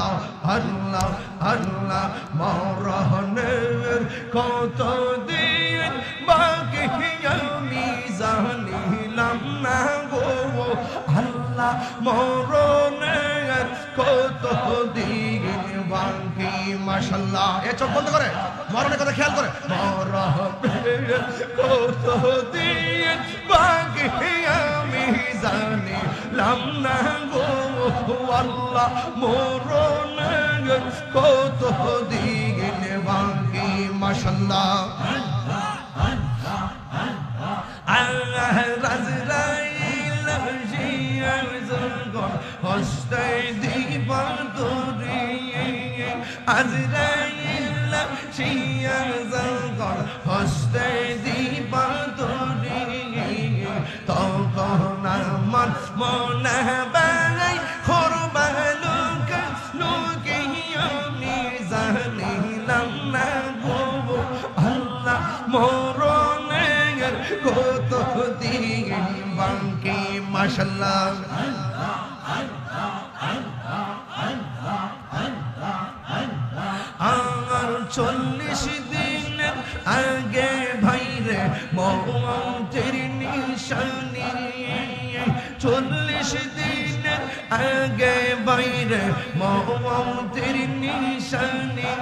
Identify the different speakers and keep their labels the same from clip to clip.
Speaker 1: আল্লাহ আল্লাহ আল্লাহ মরহনের কত দিন বাকি আমি জানিলাম না গো। আল্লাহ কত দিন বাকি এ চোখ বন্ধ করে, মরণের কথা খেয়াল করে। মরণের কত দিন বাকি আমি জানিলাম না গো। আল্লাহ দিন আল্লাহ রাজরাইল জিয়ার জঙ্গল হস্তে দিবার দরি আজরাইল জিয়ার জঙ্গল হস্তে দিবার দরি তখন আমার মনে আল্লাহ কত দিন বাঙ্কি মাশাল্লাহ। আর চল্লিশ দিন আগে ভাইরে মৌতের নিশানি চল্লিশ দিন আগে বাইরে মৌতের নিশানি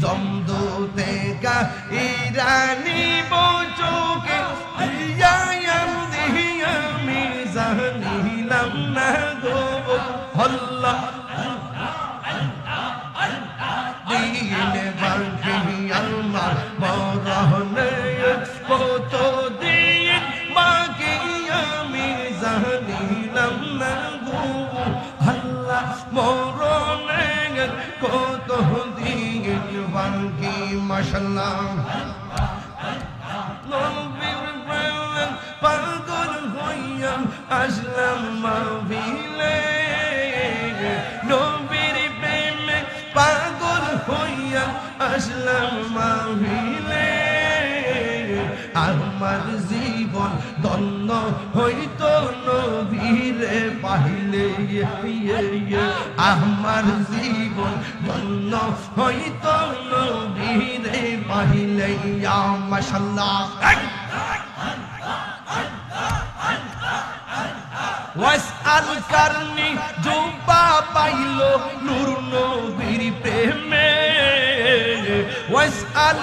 Speaker 1: জমদুতে গা ইরানি বচোকে ইয়াম দিয়ামি জানিলাম না গো আল্লাহ দিনে বাকি আমার মরহনে কত মায়ের কত দিয়ে বালকি মাসাল্লাহ পাগল হইয়া আসলাম মাভিলে নবীর প্রেমে পাগল হইয়া আসলাম মাভিলে আমার জীবন দন্ন হইত নবীরে পাহিলে। আমার জীবন দন্ন হইত নবীরে পাহিলে। পাইল নূর নবীর প্রেমে। ওয়াসআল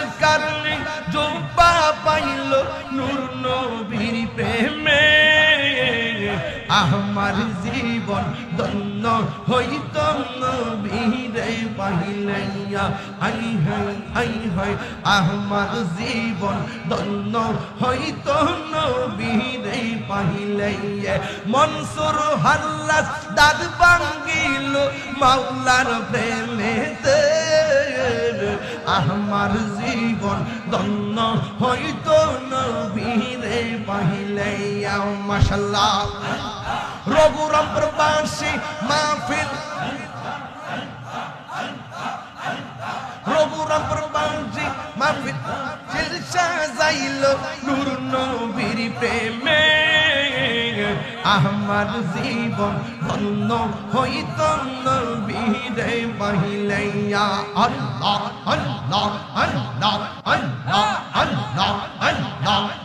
Speaker 1: আমার জীবন দন্ন হইত নবীরে পাইলাইয়া আই হাই আই হাই, আমার জীবন দন্ন হইত নবীরে পাইলাইয়া মনসুর হাল্লাস দাদ বাঙ্গিল মাওলার প্রেমেতে। আমার জীবন ধন্য হইতো নবীরে পাহিলে মাসাল্লাহ রঘুরামপুরবাসী মাফি আমার জীবন ধন্য হইত নবীরে আল্লাহ আল্লাহ আল্লাহ আল্লাহ আল্লাহ আল্লাহ আল্লাহ।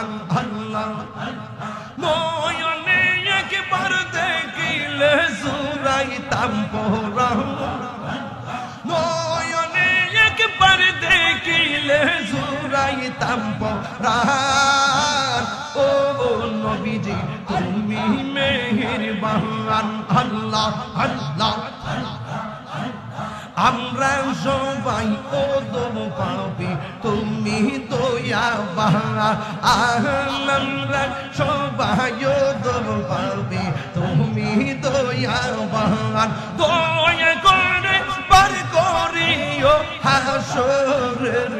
Speaker 1: বাহান আল্লাহ। নয়নে একবার দেখিলে সুরাইতাম পরাণ নয়নে একবার দেখিলে সুরাইতাম পরাণ ও নবীজি, তুমি মেহেরবান, আল্লাহ আল্লাহ। আমরা সবাই ও দম পাবি তুমি দয়া বাহা আমরা সবাই ও দম পাবি তুমি দয়া বাহা দয়া করে, পার করিও হাসরের